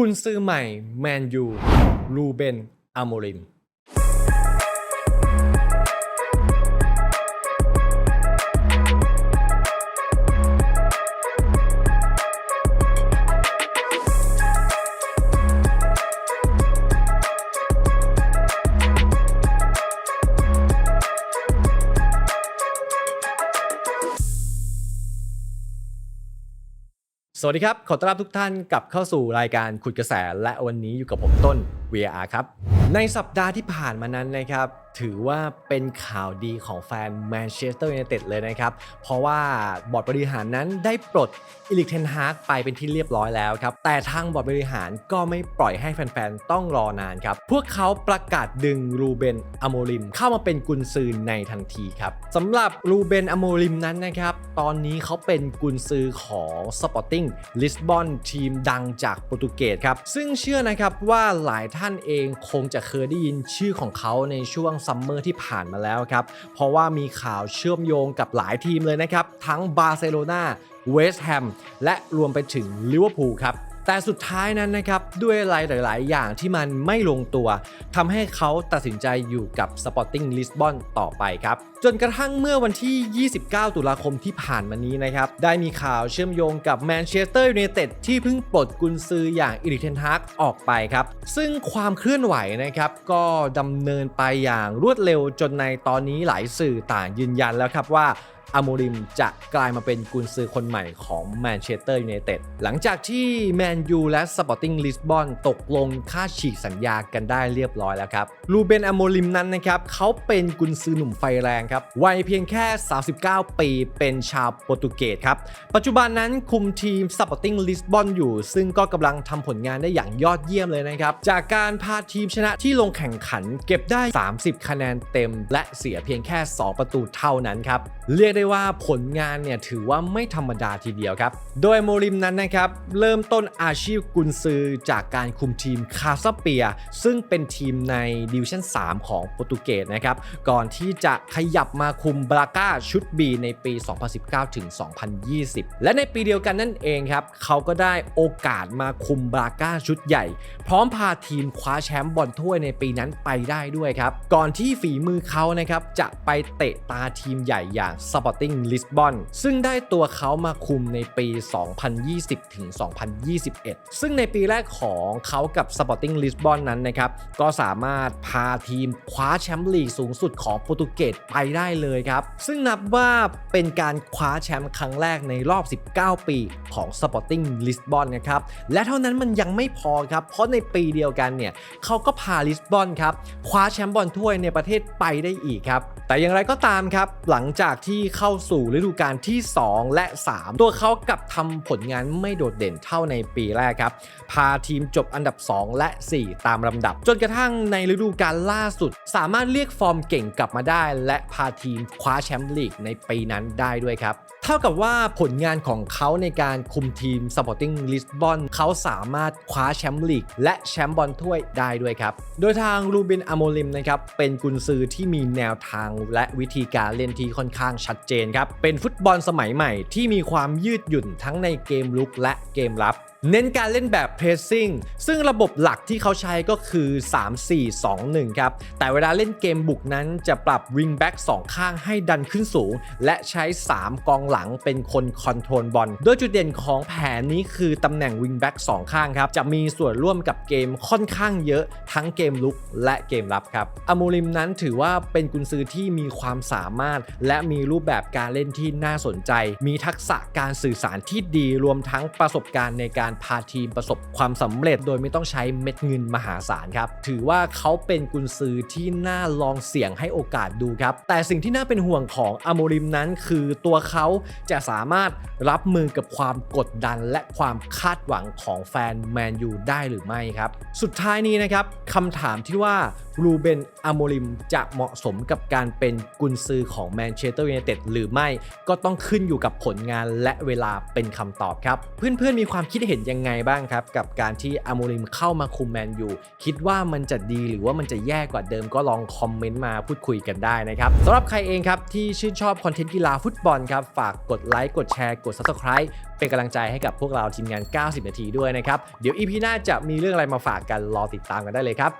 กุนซือใหม่แมนยูรูเบนอโมริม สวัสดีครับ ขอต้อนรับทุกท่านกลับเข้าสู่รายการขุดกระแส และวันนี้อยู่กับผมต้น VR ครับ ในสัปดาห์ที่ผ่านมานั้นนะครับ ถือว่าเป็นข่าวดีของแฟนแมนเชสเตอร์ยูไนเต็ดเลยนะครับ เพราะว่าบอร์ดบริหารนั้นได้ปลดอิลิกเทนฮากไปเป็นที่เรียบร้อยแล้วครับ แต่ทางบอร์ดบริหารก็ไม่ปล่อยให้แฟนๆ ต้องรอนานครับ พวกเขาประกาศดึงรูเบนอโมริม เข้ามาเป็นกุนซือในทันทีครับสำหรับรูเบนอโมริมนั้นนะครับ ตอนนี้เขาเป็นกุนซือของสปอร์ติ้งลิสบอนทีมดังจากโปรตุเกสครับซึ่งเชื่อนะครับว่าหลายท่านท่านเองคงจะเคยได้ยินชื่อของเขาในช่วงซัมเมอร์ที่ผ่านมาแล้วครับ เพราะว่ามีข่าวเชื่อมโยงกับหลายทีมเลยนะครับ ทั้งบาร์เซโลนาเวสต์แฮมและรวมไปถึงลิเวอร์พูลครับ แต่สุดท้ายนั้นนะครับด้วยอะไรหลาย ๆ อย่างที่มันไม่ลงตัวทำให้เขาตัดสินใจอยู่กับ Sporting Lisbon ต่อไปครับ จนกระทั่งเมื่อวันที่ 29 ตุลาคมที่ผ่านมานี้นะครับ ได้มีข่าวเชื่อมโยงกับแมนเชสเตอร์ยูไนเต็ดที่เพิ่งปลดกุนซืออย่างอิริเทนฮากออกไปครับ ซึ่งความเคลื่อนไหวนะครับก็ดำเนินไปอย่างรวดเร็วจนในตอนนี้หลายสื่อต่างยืนยันแล้วครับว่า อโมริมจะกลายมาเป็นกุนซือคนใหม่ของแมนเชสเตอร์ยูไนเต็ดหลังจากที่แมนยูและสปอร์ติ้งลิสบอนตกลงค่าฉีกสัญญากันได้เรียบร้อยแล้วครับลูเบนอโมริมนั้นนะครับเขาเป็นกุนซือหนุ่มไฟแรงครับวัยเพียงแค่ 39 ปีเป็นชาวโปรตุเกสครับปัจจุบันนั้นคุมทีมสปอร์ติ้งลิสบอนอยู่ ซึ่งก็กำลังทำผลงานได้อย่างยอดเยี่ยมเลยนะครับจากการพาทีมชนะที่ลงแข่งขันเก็บได้ 30 คะแนนเต็ม และเสียเพียงแค่ 2 ประตูเท่านั้นครับเรียกได้ว่าผลงานเนี่ยถือว่าไม่ธรรมดาทีเดียวครับ โดยโมริมนั้นนะครับเริ่มต้นอาชีพกุนซือจากการคุมทีมคาซาเปีย ซึ่งเป็นทีมในดิวิชั่น 3 ของโปรตุเกสนะครับ ก่อนที่จะขยับมาคุมบราก้าชุด B ในปี 2019 ถึง 2020 และในปีเดียวกันนั่นเองครับ เขาก็ได้โอกาสมาคุมบราก้าชุดใหญ่ พร้อมพาทีมคว้าแชมป์บอลถ้วยในปีนั้นไปได้ด้วยครับ ก่อนที่ฝีมือเขานะครับจะไปเตะตาทีมใหญ่อย่าง Sporting Lisbon ซึ่งได้ตัวเขามาคุมในปี 2020ถึง2021 ซึ่งในปีแรกของเขากับ Sporting Lisbon นั้นนะครับก็สามารถพาทีมคว้าแชมป์ลีกสูงสุดของโปรตุเกสไปได้เลยครับ ซึ่งนับว่าเป็นการคว้าแชมป์ครั้งแรกในรอบ 19 ปีของ Sporting Lisbon นะครับและเท่านั้นมันยังไม่พอครับ เพราะในปีเดียวกันเนี่ยเขาก็พาลิสบอนครับคว้าแชมป์บอลถ้วยในประเทศไปได้อีกครับ แต่อย่างไรก็ตามครับ หลังจากที่เข้าสู่ฤดูกาลที่ 2 และ 3 ตัวเขากลับทำผลงานไม่โดดเด่นเท่าในปีแรกครับ พาทีมจบอันดับ 2 และ 4 ตามลำดับ จนกระทั่งในฤดูกาลล่าสุด สามารถเรียกฟอร์มเก่งกลับมาได้ และพาทีมคว้าแชมป์ลีกในปีนั้นได้ด้วยครับเท่ากับว่าผลงานของเขาในการคุมทีม Sporting Lisbon เขาสามารถคว้าแชมป์ลีกและแชมป์บอลถ้วยได้ด้วยครับ โดยทางรูบินอโมลิมนะครับเป็นกุนซือที่มีแนวทางและวิธีการเล่นที่ค่อนข้างชัดเจนครับ เป็นฟุตบอลสมัยใหม่ที่มีความยืดหยุ่นทั้งในเกมลุกและเกมรับเน้นการเล่นแบบ pressing ซึ่งระบบหลักที่เขาใช้ก็คือ 3-4-2-1 ครับ แต่เวลาเล่นเกมบุกนั้นจะปรับ wing back 2 ข้างให้ดันขึ้นสูง และใช้ 3 กองหลังเป็นคนคอนโทรลบอล โดยจุดเด่นของแผนนี้คือตำแหน่ง wing back 2 ข้างครับ จะมีส่วนร่วมกับเกมค่อนข้างเยอะทั้งเกมลุกและเกมรับครับอโมริมนั้นถือว่าเป็นกุนซือที่มีความสามารถ และมีรูปแบบการเล่นที่น่าสนใจ มีทักษะการสื่อสารที่ดีรวมทั้งประสบการณ์ในการพาทีมประสบความสำเร็จ โดยไม่ต้องใช้เม็ดเงินมหาศาลครับถือว่าเขาเป็นกุนซือที่น่าลองเสี่ยงให้โอกาสดูครับ แต่สิ่งที่น่าเป็นห่วงของอโมริมนั้น คือตัวเขาจะสามารถรับมือกับความกดดันและความคาดหวังของแฟนแมนยูได้หรือไม่ครับ สุดท้ายนี้นะครับคำถามที่ว่ารูเบนอโมริมจะเหมาะสมกับการเป็นกุนซือของแมนเชสเตอร์ยูไนเต็ดหรือไม่ก็ต้องขึ้นอยู่กับผลงานและเวลาเป็นคำตอบครับ เพื่อนๆมีความคิดเห็นยังไงบ้างครับ กับการที่อาโมริมเข้ามาคุมแมนยูคิดว่ามันจะดีหรือว่ามันจะแย่กว่าเดิมก็ลองคอมเมนต์มาพูดคุยกันได้นะครับสำหรับใครเองครับที่ชื่นชอบคอนเทนต์กีฬาฟุตบอลครับฝากกดไลค์กดแชร์กด Subscribe เป็นกำลังใจให้กับพวกเราทีมงาน 90 นาทีด้วยนะครับ เดี๋ยว EP หน้าจะมีเรื่องอะไรมาฝากกันรอติดตามกันได้เลยครับ